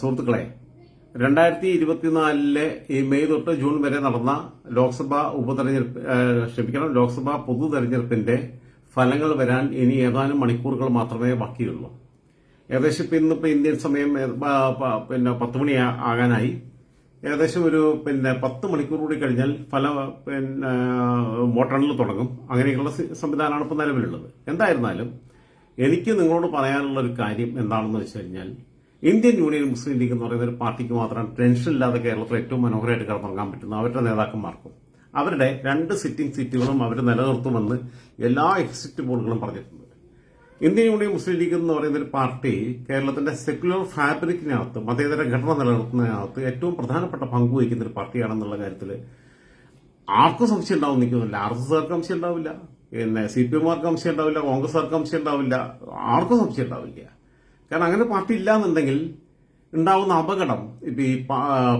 സുഹൃത്തുക്കളെ രണ്ടായിരത്തി ഇരുപത്തിനാലിലെ ഈ മെയ് തൊട്ട് ജൂൺ വരെ നടന്ന ലോക്സഭാ ഉപതെരഞ്ഞെടുപ്പ് ക്ഷമിക്കണം ലോക്സഭാ പൊതു തെരഞ്ഞെടുപ്പിന്റെ ഫലങ്ങൾ വരാൻ ഇനി ഏതാനും മണിക്കൂറുകൾ മാത്രമേ ബാക്കിയുള്ളൂ. ഏകദേശം ഇപ്പം ഇന്നിപ്പോൾ ഇന്ത്യൻ സമയം പിന്നെ പത്ത് മണി ആകാനായി. ഏകദേശം ഒരു പിന്നെ പത്ത് മണിക്കൂർ കൂടി കഴിഞ്ഞാൽ ഫല പിന്നെ വോട്ടെണ്ണൽ തുടങ്ങും. അങ്ങനെയുള്ള സി- സംവിധാനമാണ് ഇപ്പോൾ നിലവിലുള്ളത്. എന്തായിരുന്നാലും എനിക്ക് നിങ്ങളോട് പറയാനുള്ള ഒരു കാര്യം എന്താണെന്ന് വെച്ച് കഴിഞ്ഞാൽ ഇന്ത്യൻ യൂണിയൻ മുസ്ലിം ലീഗ് എന്ന് പറയുന്ന ഒരു പാർട്ടിക്ക് മാത്രം ടെൻഷൻ ഇല്ലാതെ കേരളത്തിൽ ഏറ്റവും മനോഹരമായിട്ട് കടന്നിറങ്ങാൻ പറ്റുന്ന അവരുടെ നേതാക്കന്മാർക്കും. അവരുടെ രണ്ട് സിറ്റിംഗ് സീറ്റുകളും അവർ നിലനിർത്തുമെന്ന് എല്ലാ എക്സിറ്റ് പോളുകളും പറഞ്ഞിട്ടുണ്ട്. ഇന്ത്യൻ യൂണിയൻ മുസ്ലിം ലീഗ് എന്ന് പറയുന്ന ഒരു പാർട്ടി കേരളത്തിന്റെ സെക്യുലർ ഫാബ്രിക്കിനകത്ത് മതേതര ഘടന നിലനിർത്തുന്നതിനകത്ത് ഏറ്റവും പ്രധാനപ്പെട്ട പങ്ക് വഹിക്കുന്ന ഒരു പാർട്ടിയാണെന്നുള്ള കാര്യത്തിൽ ആർക്കും സംശയം ഉണ്ടാവും നിൽക്കുന്നില്ല. ആർ എസ് എസ്കാർക്ക് സംശയം ഉണ്ടാവില്ല. പിന്നെ സി പി എമ്മാർക്ക് സംശയം ഉണ്ടാവില്ല. കോൺഗ്രസ്സുകാർക്ക് സംശയം ഉണ്ടാവില്ല. ആർക്കും സംശയം ഉണ്ടാവില്ല. കാരണം അങ്ങനെ പാർട്ടി ഇല്ല എന്നുണ്ടെങ്കിൽ ഉണ്ടാവുന്ന അപകടം ഇപ്പൊ ഈ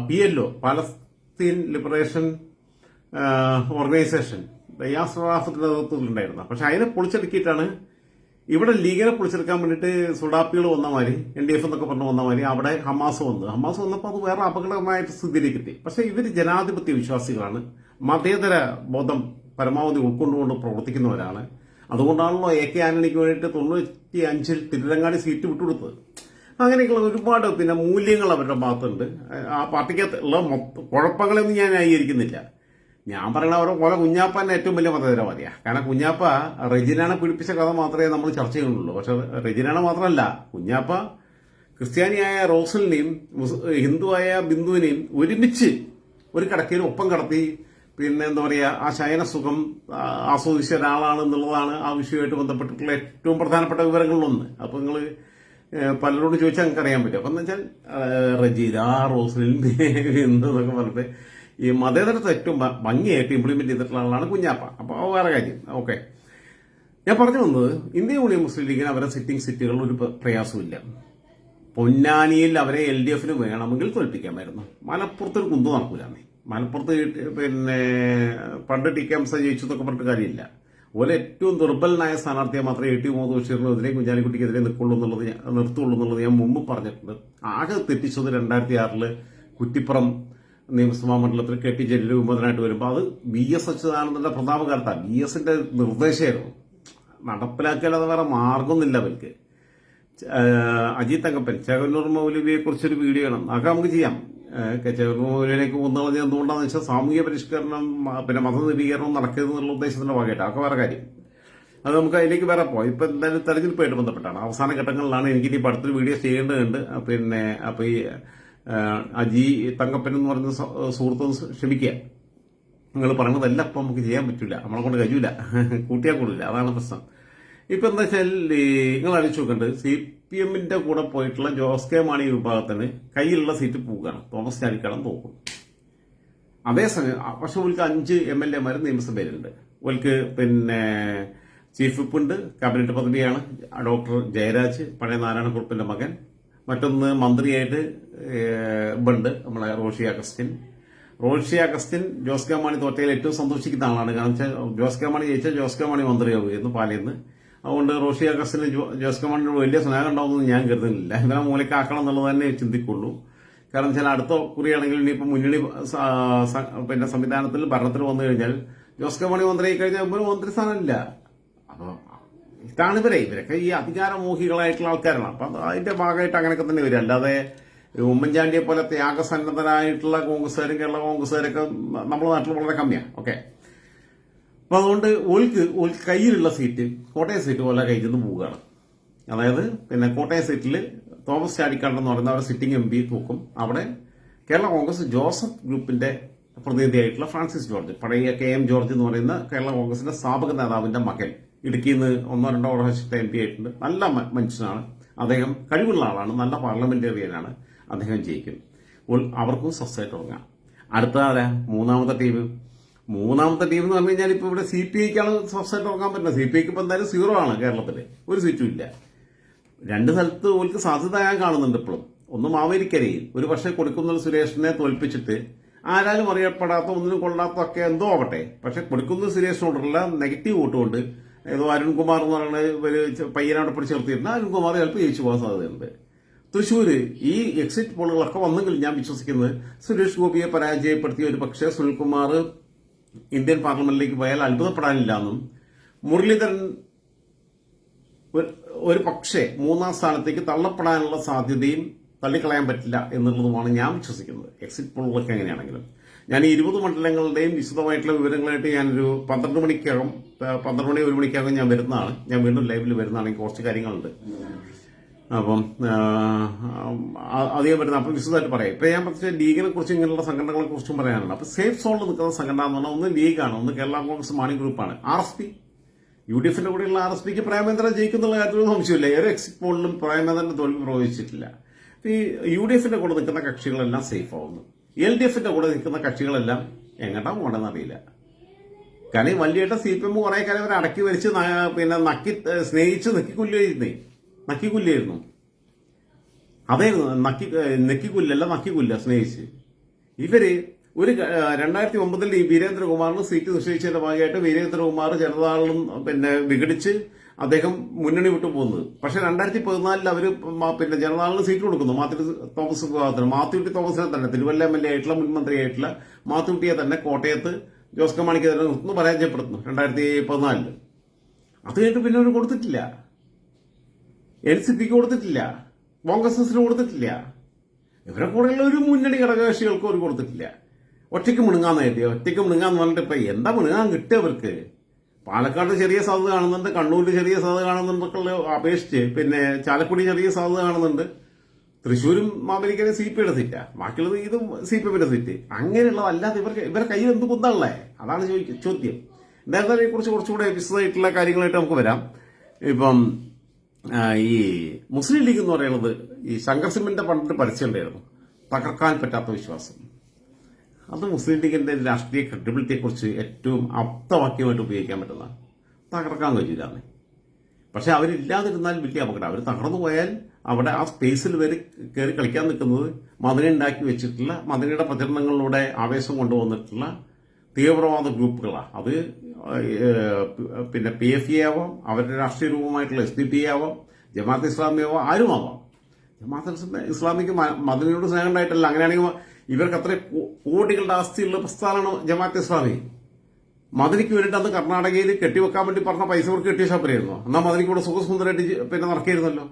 P L O Palestine Liberation Organization Yasser റാഫത്തിന്റെ നേതൃത്വത്തിലുണ്ടായിരുന്ന. പക്ഷെ അതിനെ പൊളിച്ചെടുക്കിയിട്ടാണ് ഇവിടെ ലീഗിനെ പൊളിച്ചെടുക്കാൻ വേണ്ടിയിട്ട് സുഡാപ്പികൾ വന്ന മാതിരി എൻ ഡി എഫ് എന്നൊക്കെ പറഞ്ഞു വന്ന മാതിരി അവിടെ ഹമാസ് വന്നു. ഹമാസ് വന്നപ്പോൾ അത് വേറെ അപകടമായിട്ട് സ്ഥിതിയിലേക്ക് എത്തി പക്ഷെ ഇവർ ജനാധിപത്യ വിശ്വാസികളാണ്. മതേതര ബോധം പരമാവധി ഉൾക്കൊണ്ടുകൊണ്ട് പ്രവർത്തിക്കുന്നവരാണ് അതുകൊണ്ടാണല്ലോ എ കെ ആന്റണിക്ക് വേണ്ടിയിട്ട് തൊണ്ണൂറ്റി അഞ്ചിൽ തിരുരങ്ങാടി സീറ്റ് വിട്ടുകൊടുത്തത്. അങ്ങനെയൊക്കെയുള്ള ഒരുപാട് പിന്നെ മൂല്യങ്ങൾ അവരുടെ ഭാഗത്തുണ്ട്. ആ പാർട്ടിക്കകത്ത് ഉള്ള കുഴപ്പങ്ങളൊന്നും ഞാൻ ന്യായീകരിക്കുന്നില്ല. ഞാൻ പറയണ അവരെ പോലെ കുഞ്ഞാപ്പന്നെ ഏറ്റവും വലിയ മതതരവാദിയാണ് കാരണം കുഞ്ഞാപ്പ റെജിനാനെ പിടിപ്പിച്ച കഥ മാത്രമേ നമ്മൾ ചർച്ച ചെയ്യുന്നുള്ളൂ. പക്ഷെ റെജിനാണ് മാത്രമല്ല കുഞ്ഞാപ്പ ക്രിസ്ത്യാനിയായ റോസലിനെയും ഹിന്ദുവായ ബിന്ദുവിനെയും ഒരുമിച്ച് ഒരു കടക്കയിൽ ഒപ്പം കടത്തി പിന്നെ എന്താ പറയുക ആ ശയനസുഖം ഒരാളാണ് എന്നുള്ളതാണ് ആ വിഷയമായിട്ട് ബന്ധപ്പെട്ടിട്ടുള്ള ഏറ്റവും പ്രധാനപ്പെട്ട വിവരങ്ങളിലൊന്ന്. അപ്പോൾ നിങ്ങൾ പലരോട് ചോദിച്ചാൽ നിങ്ങൾക്ക് അറിയാൻ പറ്റും. അപ്പം എന്ന് വെച്ചാൽ ആ, റോസ്ലിൻ എന്നതൊക്കെ പറഞ്ഞിട്ട് ഈ മതേതരത്തെ ഏറ്റവും ഭംഗിയായിട്ട് ഇംപ്ലിമെന്റ് ചെയ്തിട്ടുള്ള ആളാണ് കുഞ്ഞാപ്പ. അപ്പോൾ വേറെ കാര്യം. ഓക്കെ. ഞാൻ പറഞ്ഞു വന്നത് ഇന്ത്യ യൂണിയൻ മുസ്ലിം ലീഗിന് അവരെ സിറ്റിംഗ് സീറ്റുകളിൽ ഒരു പ്ര- പ്രയാസമില്ല പൊന്നാനിയിൽ അവരെ എൽ ഡി എഫിന് വേണമെങ്കിൽ തോൽപ്പിക്കാമായിരുന്നു. മലപ്പുറത്തൊരു കുന്തു നടക്കൂലെന്നേ. മലപ്പുറത്ത് പിന്നെ പണ്ട് ടി കെ എം സാ ജയിച്ചു എന്നൊക്കെ പറഞ്ഞിട്ട് കാര്യമില്ല. ഒരു ഏറ്റവും ദുർബലനായ സ്ഥാനാർത്ഥിയെ മാത്രമേ എ ടി മുഹമ്മദ് ബഷീറിനെതിരെ കുഞ്ഞാലിക്കുട്ടിക്കെതിരെ നിൽക്കുള്ളൂ എന്നുള്ളത് നിർത്തുള്ളൂ എന്നുള്ളത് ഞാൻ മുമ്പ് പറഞ്ഞിട്ടുണ്ട്. ആകെ തെറ്റിച്ചത് രണ്ടായിരത്തി ആറിൽ കുറ്റിപ്പുറം നിയമസഭാ മണ്ഡലത്തിൽ കെ ടി ജലീൽ വിമതനായിട്ട് വരുമ്പോൾ അത് ബി എസ് അച്യുതാനന്ദന്റെ പ്രതാപകാലത്താണ് ബി എസിന്റെ നിർദ്ദേശമായിരുന്നു. നടപ്പിലാക്കിയാലത് വേറെ മാർഗമൊന്നുമില്ല അവർക്ക്. അജിത് തങ്കപ്പൻ ചേകന്നൂർ മൗലവിയെ കുറിച്ചൊരു വീഡിയോ ആണ് അതൊക്കെ നമുക്ക് ചെയ്യാം. ഏഹ് പോകുന്നത് എന്തുകൊണ്ടാണെന്ന് വെച്ചാൽ സാമൂഹ്യ പരിഷ്കരണം പിന്നെ മതനിരീകരണം നടക്കരുത് എന്നുള്ള ഉദ്ദേശത്തിന്റെ ഭാഗമായിട്ട്. അതൊക്കെ വേറെ കാര്യം. അത് നമുക്ക് അതിലേക്ക് വേറെ പോകാം ഇപ്പൊ എന്തായാലും തെരഞ്ഞെടുപ്പായിട്ട് ബന്ധപ്പെട്ടാണ്. അവസാന ഘട്ടങ്ങളിലാണ് എനിക്ക് ഇനി പടത്തിൽ വീഡിയോ ചെയ്യേണ്ടതുണ്ട്. പിന്നെ അപ്പൊ ഈ അജി തങ്കപ്പൻ എന്ന് പറഞ്ഞ സുഹൃത്തും ക്ഷമിക്കുക. നിങ്ങൾ പറഞ്ഞതല്ല അപ്പം നമുക്ക് ചെയ്യാൻ പറ്റില്ല നമ്മളെ കൊണ്ട് കഴിയൂല. കൂട്ടിയാൽ കൂടില്ല അതാണ് പ്രശ്നം. ഇപ്പൊ എന്താ വെച്ചാൽ നിങ്ങൾ അടിച്ചു നോക്കണ്ട് സി പി എമ്മിന്റെ കൂടെ പോയിട്ടുള്ള ജോസ് കെ മാണി വിഭാഗത്തിന് കയ്യിലുള്ള സീറ്റ് പോവുകയാണ്. തോമസ് ചാരിക്കടം തോക്കും. അതേസമയം പക്ഷെ ഓൽക്ക് അഞ്ച് എം എൽ എമാർ നിയമസഭയിലുണ്ട്. ഓൽക്ക് പിന്നെ ചീഫ് വിപ്പ് ഉണ്ട് ക്യാബിനറ്റ് പദവിയാണ് ഡോക്ടർ ജയരാജ് പഴയ നാരായണക്കുറുപ്പിന്റെ മകൻ. മറ്റൊന്ന് മന്ത്രിയായിട്ട് ഉണ്ട് നമ്മളെ റോഷി അഗസ്റ്റിൻ. റോഷി അഗസ്റ്റിൻ ജോസ് കെ മാണി തോറ്റയിൽ ഏറ്റവും സന്തോഷിക്കുന്ന ആളാണ്. കാരണം വെച്ചാൽ ജോസ് കെ മാണി ജയിച്ചാൽ ജോസ് കെ മാണി മന്ത്രിയാവുമായിരുന്നു പാലയിന്ന് അതുകൊണ്ട് റോഷി അഗസ്റ്റിന് ജോസ് കെ വലിയ സ്നേഹം ഉണ്ടാവുമെന്ന് ഞാൻ കരുതുന്നില്ല. ഇവരെ മൂലക്കാക്കണം എന്നുള്ളത് തന്നെ ചിന്തിക്കുള്ളൂ. കാരണം വെച്ചാൽ അടുത്ത കുറിയാണെങ്കിൽ ഇനിയിപ്പോൾ മുന്നണി പിന്നെ സംവിധാനത്തിൽ ഭരണത്തിൽ വന്നു കഴിഞ്ഞാൽ ജോസ് കെ മാണി മന്ത്രി കഴിഞ്ഞാൽ ഇവർ മന്ത്രിസ്ഥാനമില്ല അപ്പോൾ ഇതാണ് ഇവരെ. ഇവരൊക്കെ ഈ അധികാരമോഹികളായിട്ടുള്ള ആൾക്കാരാണ്. അപ്പം അത് അതിന്റെ ഭാഗമായിട്ട് അങ്ങനെയൊക്കെ തന്നെ വരും. അല്ലാതെ ഉമ്മൻചാണ്ടിയെ പോലെ ത്യാഗസന്നദ്ധരായിട്ടുള്ള കോൺഗ്രസ്സുകാരും കേരള കോൺഗ്രസ്സുകാരൊക്കെ നമ്മുടെ നാട്ടിൽ വളരെ കമ്മിയാണ് ഓക്കെ. അപ്പൊ അതുകൊണ്ട് ഓൽക്ക് ഓൽക്ക് കയ്യിലുള്ള സീറ്റ് കോട്ടയം സീറ്റ് പോലെ കയ്യിൽ നിന്ന് പോവുകയാണ്. അതായത് പിന്നെ കോട്ടയം സീറ്റിൽ തോമസ് ചാടിക്കാട് എന്ന് പറയുന്ന അവരുടെ സിറ്റിംഗ് എം പി തൂക്കും. അവിടെ കേരള കോൺഗ്രസ് ജോസഫ് ഗ്രൂപ്പിന്റെ പ്രതിനിധിയായിട്ടുള്ള ഫ്രാൻസിസ് ജോർജ് പഴയ കെ എം ജോർജ് എന്ന് പറയുന്ന കേരള കോൺഗ്രസിന്റെ സ്ഥാപക നേതാവിന്റെ മകൻ ഇടുക്കിയിൽ നിന്ന് ഒന്നോ രണ്ടോ പ്രാവശ്യത്തെ എം പി ആയിട്ടുണ്ട്. നല്ല മനുഷ്യനാണ്. അദ്ദേഹം കഴിവുള്ള ആളാണ്. നല്ല പാർലമെന്റേറിയനാണ്. അദ്ദേഹം ജയിക്കും. അപ്പോൾ അവർക്കും സ്വസ്ഥമായിട്ട് തുടങ്ങാം അടുത്ത ആരാ? മൂന്നാമത്തെ ടീം മൂന്നാമത്തെ ടീം എന്ന് പറഞ്ഞു കഴിഞ്ഞാൽ ഇപ്പൊ ഇവിടെ സി പി ഐക്കാണ് സ്വസ്ഥമായിട്ട് നോക്കാൻ പറ്റുന്നത്. സി പി ഐക്ക് ഇപ്പൊ എന്തായാലും സീറോ ആണ് കേരളത്തിൽ ഒരു സീറ്റും ഇല്ല. രണ്ട് സ്ഥലത്ത് ഓൽക്ക് സാധ്യത ഞാൻ കാണുന്നുണ്ട് ഇപ്പോഴും ഒന്ന് മാവേലിക്കരയിൽ. ഒരു പക്ഷേ കൊടുക്കുന്ന സുരേഷിനെ തോൽപ്പിച്ചിട്ട് ആരാലും അറിയപ്പെടാത്ത ഒന്നിനും കൊള്ളാത്ത ഒക്കെ എന്തോ ആവട്ടെ. പക്ഷെ കൊടുക്കുന്ന സുരേഷിനോടുള്ള നെഗറ്റീവ് വോട്ട് കൊണ്ട്. ഏതോ അരുൺകുമാർ എന്ന് പറയുന്ന ഒരു പയ്യനോട് പിടിച്ച് നിർത്തിയിരുന്ന അരുൺകുമാർ ചിലപ്പോൾ ജയിച്ചു പോകാൻ സാധ്യതയുണ്ട്. തൃശ്ശൂർ ഈ എക്സിറ്റ് പോളുകളൊക്കെ വന്നെങ്കിൽ ഞാൻ വിശ്വസിക്കുന്നത് സുരേഷ് ഗോപിയെ പരാജയപ്പെടുത്തിയ ഒരു പക്ഷേ സുനിൽകുമാർ ഇന്ത്യൻ പാർലമെന്റിലേക്ക് പോയാൽ അത്ഭുതപ്പെടാനില്ല എന്നും മുരളീധരൻ ഒരു- പക്ഷേ മൂന്നാം സ്ഥാനത്തേക്ക് തള്ളപ്പെടാനുള്ള സാധ്യതയും തള്ളിക്കളയാൻ പറ്റില്ല എന്നുള്ളതുമാണ് ഞാൻ വിശ്വസിക്കുന്നത്. എക്സിറ്റ് പോളുകളൊക്കെ എങ്ങനെയാണെങ്കിലും. ഞാൻ ഈ ഇരുപത് മണ്ഡലങ്ങളുടെയും വിശദമായിട്ടുള്ള വിവരങ്ങളായിട്ട് ഞാനൊരു പന്ത്രണ്ട് മണിക്കകം പന്ത്രണ്ട് മണി ഒരു മണിക്കകം ഞാൻ വരുന്നതാണ്. ഞാൻ വീണ്ടും ലൈവിൽ വരുന്നതാണ്. കുറച്ച് കാര്യങ്ങളുണ്ട്. അപ്പം അധികം വരുന്ന അപ്പം വിശദമായിട്ട് പറയാം. ഇപ്പം ഞാൻ പറഞ്ഞ ലീഗിനെ കുറിച്ച് ഇങ്ങനെയുള്ള സംഘടനകളെ കുറിച്ചും പറയാനുണ്ട്. അപ്പം സേഫ് സോണിൽ നിൽക്കുന്ന സംഘടന എന്ന് പറഞ്ഞാൽ ഒന്ന് ലീഗാണ്. ഒന്ന് കേരള കോൺഗ്രസ് മാണി ഗ്രൂപ്പാണ്. R S P U D എഫിന്റെ കൂടെയുള്ള ആർ എസ് പിക്ക് പ്രേമേന്ദ്രൻ ജയിക്കുന്നുള്ള കാര്യത്തിൽ സംശയമില്ല. ഒരു എക്സിറ്റ് പോളിലും പ്രേമേന്ദ്രന്റെ തോൽവി പ്രവചിച്ചിട്ടില്ല ഈ യു ഡി എഫിന്റെ കൂടെ നിൽക്കുന്ന കക്ഷികളെല്ലാം സേഫ് ആവുന്നു. എൽ ഡി എഫിന്റെ കൂടെ നിൽക്കുന്ന കക്ഷികളെല്ലാം എങ്ങോട്ടാ പോകണമെന്ന് അറിയില്ല. കാരണം ഈ വലിയേട്ട സി പി എം കുറെ കാലം അവരെ അടക്കി വരിച്ച് പിന്നെ നക്കി സ്നേഹിച്ച് നിക്കി നക്കിക്കൊല്ലുകയായിരുന്നേ നക്കിക്കൊല്ലായിരുന്നു അതായിരുന്നു നക്കി നക്കിക്കുല്ലല്ല നക്കിക്കൊല്ല സ്നേഹിച്ച്. ഇവർ ഒരു രണ്ടായിരത്തി ഒമ്പതിൽ ഈ വീരേന്ദ്രകുമാറിന് സീറ്റ് നിശ്ചയിച്ചതിന്റെ ഭാഗമായിട്ട് വീരേന്ദ്രകുമാർ ജനതാളും പിന്നെ വിഘടിച്ച് അദ്ദേഹം മുന്നണി വിട്ടു പോകുന്നത് പക്ഷെ രണ്ടായിരത്തി പതിനാലിൽ അവർ പിന്നെ ജനതാളിന് സീറ്റ് കൊടുക്കുന്നു. മാത്യു തോമസ് വിഭാഗത്തിന് മാത്യുട്ടി തോമസിനെ തന്നെ തിരുവല്ല എം എൽ എ ആയിട്ടുള്ള മുൻമന്ത്രി ആയിട്ടുള്ള മാത്യുട്ടിയെ തന്നെ കോട്ടയത്ത് ജോസ് കമാണിക്ക് പരാജയപ്പെടുത്തുന്നു രണ്ടായിരത്തി പതിനാലിൽ അത് കഴിഞ്ഞിട്ട് പിന്നെ അവർ കൊടുത്തിട്ടില്ല. എൻ സി പിക്ക് കൊടുത്തിട്ടില്ല കോൺഗ്രസ് എസിന് കൊടുത്തിട്ടില്ല. ഇവരെ കൂടെയുള്ള ഒരു മുന്നണി ഘടകകക്ഷികൾക്കും അവർ കൊടുത്തിട്ടില്ല. ഒറ്റയ്ക്ക് മുണുങ്ങാന്ന് കരുതി ഒറ്റയ്ക്ക് മുണുങ്ങാന്ന് പറഞ്ഞിട്ട് ഇപ്പൊ എന്താ മുണുങ്ങാൻ കിട്ടുക അവർക്ക് പാലക്കാട് ചെറിയ സാധ്യത കാണുന്നുണ്ട് കണ്ണൂരിൽ ചെറിയ സാധ്യത കാണുന്നുണ്ടൊക്കെ അപേക്ഷിച്ച് പിന്നെ ചാലക്കുടി ചെറിയ സാധ്യത കാണുന്നുണ്ട്. തൃശ്ശൂരും മാവേലിക്കരെ സി പി സീറ്റാ ബാക്കിയുള്ളത് ഇതും സി പി എമ്മിന്റെ സീറ്റ് അങ്ങനെയുള്ളതല്ലാതെ ഇവർക്ക് ഇവരെ കയ്യിൽ എന്ത് കുന്തള്ളേ? അതാണ് ചോദ്യം. എന്തായാലും ഇതിനെ കുറിച്ച് കുറച്ചുകൂടെ വിശദമായിട്ടുള്ള കാര്യങ്ങളായിട്ട് നമുക്ക് വരാം. ഇപ്പം ഈ മുസ്ലിം ലീഗ് എന്ന് പറയുന്നത് ഈ ശങ്കർ സിമിന്റെ പണ്ട് പരസ്യമുണ്ടായിരുന്നു. തകർക്കാൻ പറ്റാത്ത വിശ്വാസം. അത് മുസ്ലിം ലീഗിന്റെ രാഷ്ട്രീയ ക്രെഡിബിലിറ്റിയെക്കുറിച്ച് ഏറ്റവും അപ്തവാക്യമായിട്ട് ഉപയോഗിക്കാൻ പറ്റുന്നതാണ്. തകർക്കാൻ കഴിയില്ലാന്ന്. പക്ഷെ അവരില്ലാതിരുന്നാൽ വലിയ അപകടം. അവർ തകർന്നു പോയാൽ അവിടെ ആ സ്പേസിൽ വരെ കയറി കളിക്കാൻ നിൽക്കുന്നത് മദന ഉണ്ടാക്കി വെച്ചിട്ടുള്ള മദനയുടെ പ്രചരണങ്ങളിലൂടെ ആവേശം കൊണ്ടുവന്നിട്ടുള്ള തീവ്രവാദ ഗ്രൂപ്പുകളാണ്. അത് പിന്നെ പി എഫ് ഇ ആവാം അവരുടെ രാഷ്ട്രീയ രൂപമായിട്ടുള്ള എസ് ഡി പി ആവാം ജമാഅത്ത് ഇസ്ലാമി ആവാം ആരുമാവാം. ജമാഅത്ത് ഇസ്ലാമിക്ക് മദനിയോട് സ്നേഹം ഉണ്ടായിട്ടല്ല. അങ്ങനെയാണെങ്കിൽ ഇവർക്ക് അത്ര കോടികളുടെ ആസ്തിയുള്ള പ്രസ്ഥാനമാണ് ജമാഅത്ത് ഇസ്ലാമി. മദനിക്ക് വേണ്ടിയിട്ട് അന്ന് കർണാടകയിൽ കെട്ടിവെക്കാൻ വേണ്ടി പറഞ്ഞ പൈസ അവർക്ക് കെട്ടിയ ശബരിയായിരുന്നു. എന്നാൽ മദനിക്ക് ഇവിടെ സുഖസുന്ദരമായിട്ട് പിന്നെ നടക്കായിരുന്നല്ലോ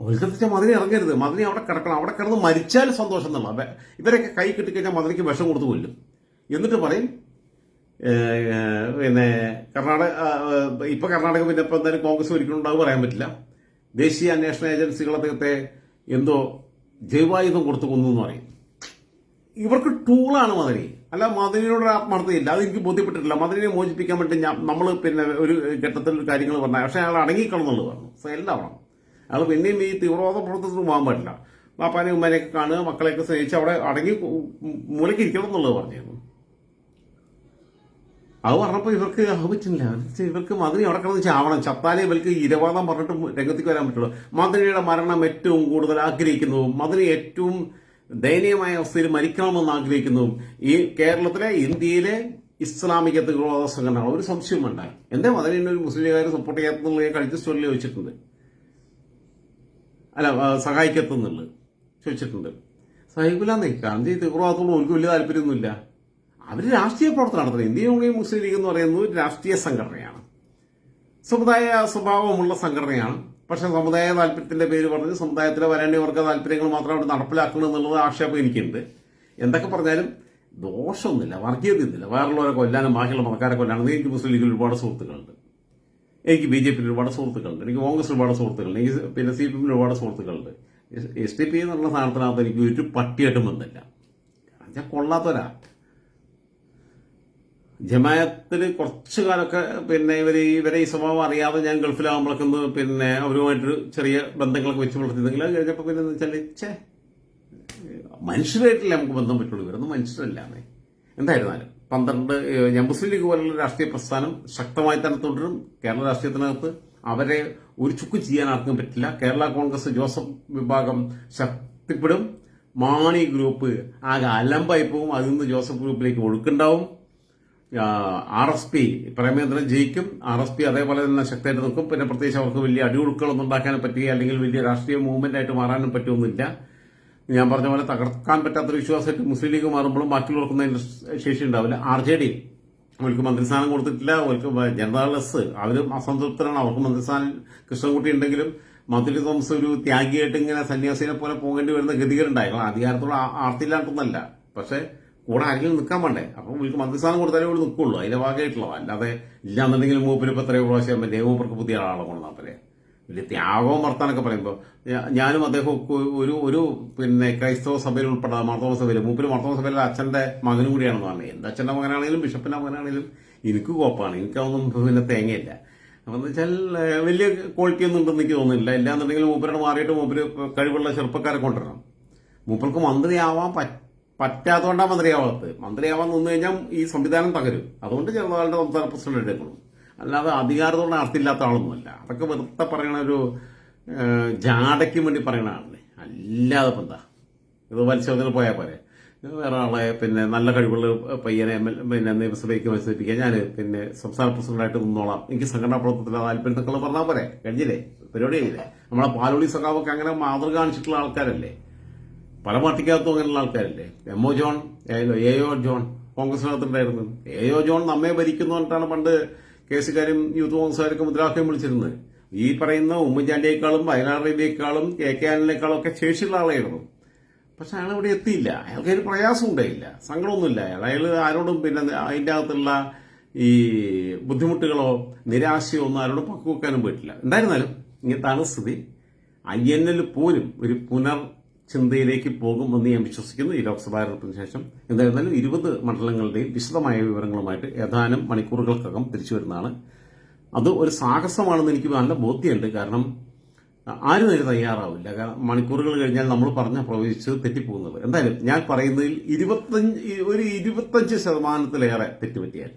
ഒരിക്കത്തെ മതിനി ഇറങ്ങരുത്. മതിനി അവിടെ കിടക്കണം. അവിടെ കിടന്ന് മരിച്ചാൽ സന്തോഷം എന്നുള്ള ഇവരൊക്കെ കൈ കിട്ടിക്കഴിഞ്ഞാൽ മതിനിക്ക് വിഷം കൊടുത്തു കൊല്ലും. എന്നിട്ട് പറയും പിന്നെ കർണാടക ഇപ്പം കർണാടക പിന്നെ ഇപ്പൊ എന്തായാലും കോൺഗ്രസ് ഒരിക്കലുണ്ടാവും പറയാൻ പറ്റില്ല. ദേശീയ അന്വേഷണ ഏജൻസികൾ അദ്ദേഹത്തെ എന്തോ ജൈവായുധം കൊടുത്തു കൊന്നു എന്ന് പറയും. ഇവർക്ക് ടൂളാണ് മദനി. അല്ല മദനിയോട് ആത്മാർത്ഥതയില്ല. അത് എനിക്ക് ബോധ്യപ്പെട്ടിട്ടില്ല. മദനിനെ മോചിപ്പിക്കാൻ വേണ്ടി നമ്മൾ പിന്നെ ഒരു ഘട്ടത്തിൽ കാര്യങ്ങൾ പറഞ്ഞാൽ പക്ഷെ അയാൾ അടങ്ങിക്കളന്നുള്ളത് പറഞ്ഞു. സൈലന്റ് ആവണം അയാൾ പിന്നെയും ഈ തീവ്രവാദ പ്രവർത്തനത്തിന് പോകാൻ പറ്റില്ല പാപ്പാനെ ഉമ്മനെയൊക്കെ കാണുക മക്കളെയൊക്കെ സ്നേഹിച്ച് അവിടെ അടങ്ങി മൂലയ്ക്ക് ഇരിക്കണം എന്നുള്ളത് പറഞ്ഞിരുന്നു. അത് പറഞ്ഞപ്പോൾ ഇവർക്ക് അത് ഇവർക്ക് അടക്കണം അവിടെ കിടന്ന് ചാവണം. ചത്താലേ ഇവർക്ക് ഇരവാദം പറഞ്ഞിട്ട് രംഗത്തേക്ക് വരാൻ പറ്റുള്ളൂ. മന്ത്രിയുടെ മരണം ഏറ്റവും കൂടുതൽ ആഗ്രഹിക്കുന്നു മന്ത്രി ഏറ്റവും ദയനീയമായ അവസ്ഥയിൽ മരിക്കണമെന്ന് ആഗ്രഹിക്കുന്നു ഈ കേരളത്തിലെ ഇന്ത്യയിലെ ഇസ്ലാമിക തീവ്രവാദ സംഘടന ഒരു സംശയം വേണ്ട. എന്തേ മദനിനെ ഒരു മുസ്ലിംകാർ സപ്പോർട്ട് ചെയ്യാത്തുള്ള കഴിച്ച സ്റ്റോറിൽ ചോദിച്ചിട്ടുണ്ട്. അല്ല സഹായിക്കത്തുന്നുള്ളു ചോദിച്ചിട്ടുണ്ട്. ചോദിച്ചിട്ടുണ്ട് കാരണം ഈ തീവ്രവാദത്തോട് അവർക്ക് വലിയ താല്പര്യമൊന്നുമില്ല. അവർ രാഷ്ട്രീയ പ്രവർത്തനം നടത്തുന്നത് ഇന്ത്യൻ യൂണിയൻ മുസ്ലിം ലീഗ് എന്ന് പറയുന്നത് ഒരു രാഷ്ട്രീയ സംഘടനയാണ്. സമുദായ സ്വഭാവമുള്ള സംഘടനയാണ്. പക്ഷെ സമുദായ താല്പര്യത്തിന്റെ പേര് പറഞ്ഞ് സമുദായത്തിലെ വരേണ്യവർഗ താല്പര്യങ്ങൾ മാത്രം അവിടെ നടപ്പിലാക്കണം എന്നുള്ളത് ആക്ഷേപം എനിക്കുണ്ട്. എന്തൊക്കെ പറഞ്ഞാലും ദോഷമൊന്നുമില്ല. വർഗീയതയൊന്നുമില്ല വേറുള്ളവരെ കൊല്ലാനും ബാക്കിയുള്ള മതക്കാരെ കൊല്ലാനും എനിക്ക് മുസ്ലിം ലീഗിൽ ഒരുപാട് സുഹൃത്തുക്കളുണ്ട്. എനിക്ക് ബി ജെ പിയിൽ ഒരുപാട് സുഹൃത്തുക്കളുണ്ട്. എനിക്ക് കോൺഗ്രസ് ഒരുപാട് സുഹൃത്തുക്കളുണ്ട്. എനിക്ക് പിന്നെ സി പി എമ്മിൽ ഒരുപാട് സുഹൃത്തുക്കളുണ്ട്. എസ് ഡി പി എന്നുള്ള സ്ഥാനത്തിനകത്ത് എനിക്ക് ഒരു പട്ടിയായിട്ടും ബന്ധമില്ല. കൊള്ളാത്തവരാ. ജമായത്തിൽ കുറച്ച് കാലമൊക്കെ പിന്നെ ഇവർ ഇവരെ ഈ സ്വഭാവം അറിയാതെ ഞാൻ ഗൾഫിലാകുമ്പോഴൊക്കെ ഒന്ന് പിന്നെ അവരുമായിട്ടൊരു ചെറിയ ബന്ധങ്ങളൊക്കെ വെച്ച് പുലർത്തിയിരുന്നെങ്കിൽ അത് കഴിഞ്ഞപ്പോൾ പിന്നെ എന്ന് വെച്ചാൽ ചേ മനുഷ്യരായിട്ടല്ലേ നമുക്ക് ബന്ധം പറ്റുള്ളൂ. ഇവരൊന്നും മനുഷ്യരല്ലാന്നേ എന്തായിരുന്നാലും. പന്ത്രണ്ട് ഞാൻ മുസ്ലിം ലീഗ് പോലുള്ള രാഷ്ട്രീയ പ്രസ്ഥാനം ശക്തമായി തന്നെ തുടരും. കേരള രാഷ്ട്രീയത്തിനകത്ത് അവരെ ഒരു ചുക്ക് ചെയ്യാൻ ആർക്കും പറ്റില്ല. കേരള കോൺഗ്രസ് ജോസഫ് വിഭാഗം ശക്തിപ്പെടും. മാണി ഗ്രൂപ്പ് ആകെ അലമ്പായി പോവും അതിൽ നിന്ന് ജോസഫ് ഗ്രൂപ്പിലേക്ക് ഒഴുക്കുണ്ടാവും. ആർ എസ് പി പ്രേമേന്ദ്രൻ ജയിക്കും. ആർ എസ് പി അതേപോലെ തന്നെ ശക്തമായിട്ട് നിൽക്കും. പിന്നെ പ്രത്യേകിച്ച് അവർക്ക് വലിയ അടിയൊഴുക്കുകളൊന്നും ഉണ്ടാക്കാനും പറ്റുക അല്ലെങ്കിൽ വലിയ രാഷ്ട്രീയ മൂവ്മെന്റ് ആയിട്ട് മാറാനും പറ്റുമൊന്നുമില്ല. ഞാൻ പറഞ്ഞ പോലെ തകർക്കാൻ പറ്റാത്തൊരു വിശ്വാസമായിട്ട് മുസ്ലിം ലീഗ് മാറുമ്പോഴും ബാക്കിയുള്ളവർക്കൊന്നും അതിന്റെ ശേഷി ഉണ്ടാവില്ല. ആർ ജെ ഡി അവർക്ക് മന്ത്രിസ്ഥാനം കൊടുത്തിട്ടില്ല അവർക്ക് ജനതാ എസ് അവരും അസംതൃപ്തരാണ്. അവർക്ക് മന്ത്രിസ്ഥാനം കൃഷ്ണൻകുട്ടി ഉണ്ടെങ്കിലും മന്ത്രി തോമസ് ഒരു ത്യാഗിയായിട്ട് ഇങ്ങനെ സന്യാസിനെ പോലെ പോകേണ്ടി വരുന്ന ഗതികളുണ്ടായിരുന്നു അധികാരത്തോട് ആർത്തില്ലാണ്ടൊന്നല്ല. പക്ഷെ കൂടെ ആരെങ്കിലും നിൽക്കാൻ വേണ്ടേ? അപ്പം ഇവർക്ക് മന്ത്രിസ്ഥാനം കൊടുത്താലേ ഇവിടെ നിൽക്കുള്ളൂ. അതിന്റെ ഭാഗമായിട്ടുള്ള അല്ലാതെ ഇല്ലാന്നുണ്ടെങ്കിൽ മൂപ്പര് ഇപ്പം എത്രയോ പ്രാവശ്യം മറ്റേ മൂപ്പർക്ക് പുതിയ ആളെ കൊണ്ടുവന്നപ്പല്ലേ വലിയ ത്യാഗവും വർത്താനൊക്കെ പറയുമ്പോൾ ഞാനും അദ്ദേഹം ഒരു ഒരു പിന്നെ ക്രൈസ്തവ സഭയിൽ ഉൾപ്പെടാതെ മാർത്തോമ സഭയിൽ മൂപ്പര് മാർത്തോമ സഭയിലെ അച്ഛന്റെ മകനും കൂടിയാണെന്ന് പറഞ്ഞത് എന്റെ അച്ഛന്റെ മകനാണെങ്കിലും ബിഷപ്പിന്റെ മകനാണെങ്കിലും എനിക്ക് കോപ്പാണ്. എനിക്കതൊന്നും പിന്നെ തേങ്ങയില്ല. അപ്പം എന്ന് വെച്ചാൽ വലിയ ക്വാളിറ്റി ഒന്നും ഉണ്ടെന്ന് എനിക്ക് തോന്നുന്നില്ല. ഇല്ലാന്നുണ്ടെങ്കിൽ മൂപ്പരോട് മാറിയിട്ട് മൂപ്പര് കഴിവുള്ള ചെറുപ്പക്കാരെ കൊണ്ടുവരണം. മൂപ്പർക്ക് മന്ത്രിയാവാൻ പറ്റ പറ്റാത്തതുകൊണ്ടാണ് മന്ത്രിയാവാത്തത്. മന്ത്രിയാവാൻ നിന്ന് കഴിഞ്ഞാൽ ഈ സംവിധാനം തകരും. അതുകൊണ്ട് ജനതാളുടെ സംസ്ഥാന പ്രസിഡന്റ് എടുക്കണം അല്ലാതെ അധികാരത്തോടെ അർത്ഥമില്ലാത്ത ആളൊന്നുമല്ല. അതൊക്കെ വെറുതെ പറയണ ഒരു ജാടയ്ക്ക് വേണ്ടി പറയണ ആളല്ലേ. അല്ലാതെ ഇപ്പം എന്താ? ഇത് മത്സരത്തിന് പോയാൽ പോരെ. വേറെ ആളെ പിന്നെ നല്ല കഴിവുള്ള പയ്യനെ പിന്നെ നിയമസഭയ്ക്ക് മത്സരിപ്പിക്കാൻ ഞാൻ പിന്നെ സംസ്ഥാന പ്രസിഡന്റായിട്ട് നിന്നോളാം. എനിക്ക് സംഘടനാ പ്രവർത്തനത്തിലെ താല്പര്യം എന്നൊക്കെ പറഞ്ഞാൽ പോരെ. കഴിഞ്ഞില്ലേ? പരിപാടി കഴിഞ്ഞില്ലേ? നമ്മളെ പാലോളി സഖാവൊക്കെ അങ്ങനെ മാതൃക കാണിച്ചിട്ടുള്ള ആൾക്കാരല്ലേ. പല പാർട്ടിക്കകത്തും അങ്ങനെയുള്ള ആൾക്കാരല്ലേ? M O John A O John കോൺഗ്രസിനകത്തുണ്ടായിരുന്നു A O John നമ്മെ ഭരിക്കുന്നു പറഞ്ഞിട്ടാണ് പണ്ട് കേസുകാരും യൂത്ത് കോൺഗ്രസുകാരൊക്കെ മുദ്രാവാക്യം വിളിച്ചിരുന്നത്. ഈ പറയുന്ന ഉമ്മൻചാണ്ടിയേക്കാളും വയനാടിനേക്കാളും കെ കെ ആനിനേക്കാളും ഒക്കെ ശേഷിയുള്ള ആളായിരുന്നു. പക്ഷെ അയാൾ ഇവിടെ എത്തിയില്ല. അയാൾക്ക് ഒരു പ്രയാസം ഉണ്ടായില്ല. സങ്കടമൊന്നുമില്ല. അയാൾ അയാൾ ആരോടും പിന്നെ അതിന്റെ അകത്തുള്ള ഈ ബുദ്ധിമുട്ടുകളോ നിരാശയോ ഒന്നും ആരോടും പക്കുവെക്കാനും പോയിട്ടില്ല. എന്തായിരുന്നാലും ഇങ്ങനത്താണ് സ്ഥിതി ഐ എൻ എൽ പോലും ഒരു പുനർ ചിന്തയിലേക്ക് പോകുമെന്ന് ഞാൻ വിശ്വസിക്കുന്നു. ഈ ലോക്സഭാ തെരഞ്ഞെടുപ്പിന് ശേഷം എന്തായിരുന്നാലും ഇരുപത് മണ്ഡലങ്ങളുടെയും വിശദമായ വിവരങ്ങളുമായിട്ട് ഏതാനും മണിക്കൂറുകൾക്കകം തിരിച്ചു വരുന്നതാണ്. അത് ഒരു സാഹസമാണെന്ന് എനിക്ക് നല്ല ബോധ്യമുണ്ട്. കാരണം ആരും അതിന് തയ്യാറാവില്ല. കാരണം മണിക്കൂറുകൾ കഴിഞ്ഞാൽ നമ്മൾ പറഞ്ഞ പ്രവചിച്ച് തെറ്റിപ്പോകുന്നത്. എന്തായാലും ഞാൻ പറയുന്നതിൽ ഇരുപത്തഞ്ച് ഒരു ഇരുപത്തഞ്ച് ശതമാനത്തിലേറെ തെറ്റുപറ്റിയാൽ.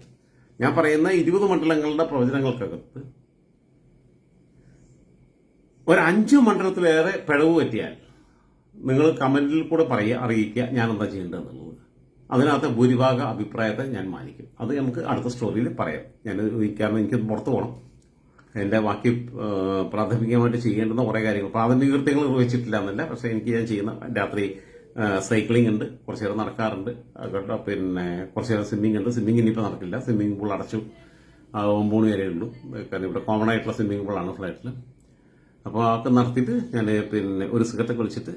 ഞാൻ പറയുന്ന ഇരുപത് മണ്ഡലങ്ങളുടെ പ്രവചനങ്ങൾക്കകത്ത് ഒരു അഞ്ച് മണ്ഡലത്തിലേറെ പിഴവ് പറ്റിയാൽ നിങ്ങൾ കമന്റിൽ കൂടെ പറയുക അറിയിക്കുക ഞാൻ എന്താ ചെയ്യേണ്ടതെന്നുള്ളത്. അതിനകത്ത് ഭൂരിഭാഗ അഭിപ്രായത്തെ ഞാൻ മാനിക്കും. അത് നമുക്ക് അടുത്ത സ്റ്റോറിയിൽ പറയാം. ഞാൻ കാരണം എനിക്ക് പുറത്തു പോകണം. എന്റെ ബാക്കി പ്രാഥമികമായിട്ട് ചെയ്യേണ്ടുന്ന കുറേ കാര്യങ്ങൾ. പ്രാഥമിക കൃത്യങ്ങൾ നിർവഹിച്ചിട്ടില്ല എന്നല്ല. പക്ഷേ എനിക്ക് ഞാൻ ചെയ്യുന്ന രാത്രി സൈക്ലിംഗ് ഉണ്ട്. കുറച്ച് നേരം നടക്കാറുണ്ട്. കേട്ടോ പിന്നെ കുറച്ച് നേരം സ്വിമ്മിംഗ് ഉണ്ട്. സ്വിമ്മിംഗ് ഇനിയിപ്പോൾ നടക്കില്ല. സ്വിമ്മിംഗ് പൂൾ അടച്ചു ഒമ്പത് മണി വരെ ഉള്ളൂ. കാരണം ഇവിടെ കോമൺ ആയിട്ടുള്ള സ്വിമ്മിംഗ് പൂളാണ് ഫ്ലാറ്റിൽ അപ്പോൾ അതൊക്കെ നടത്തിയിട്ട് ഞാൻ പിന്നെ ഒരു സിഗരറ്റൊക്കെ വിളിച്ചിട്ട്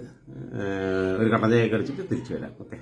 ഒരു കട്ടൻ ചായ കഴിച്ചിട്ട് തിരിച്ചു വരാം. ഓക്കെ.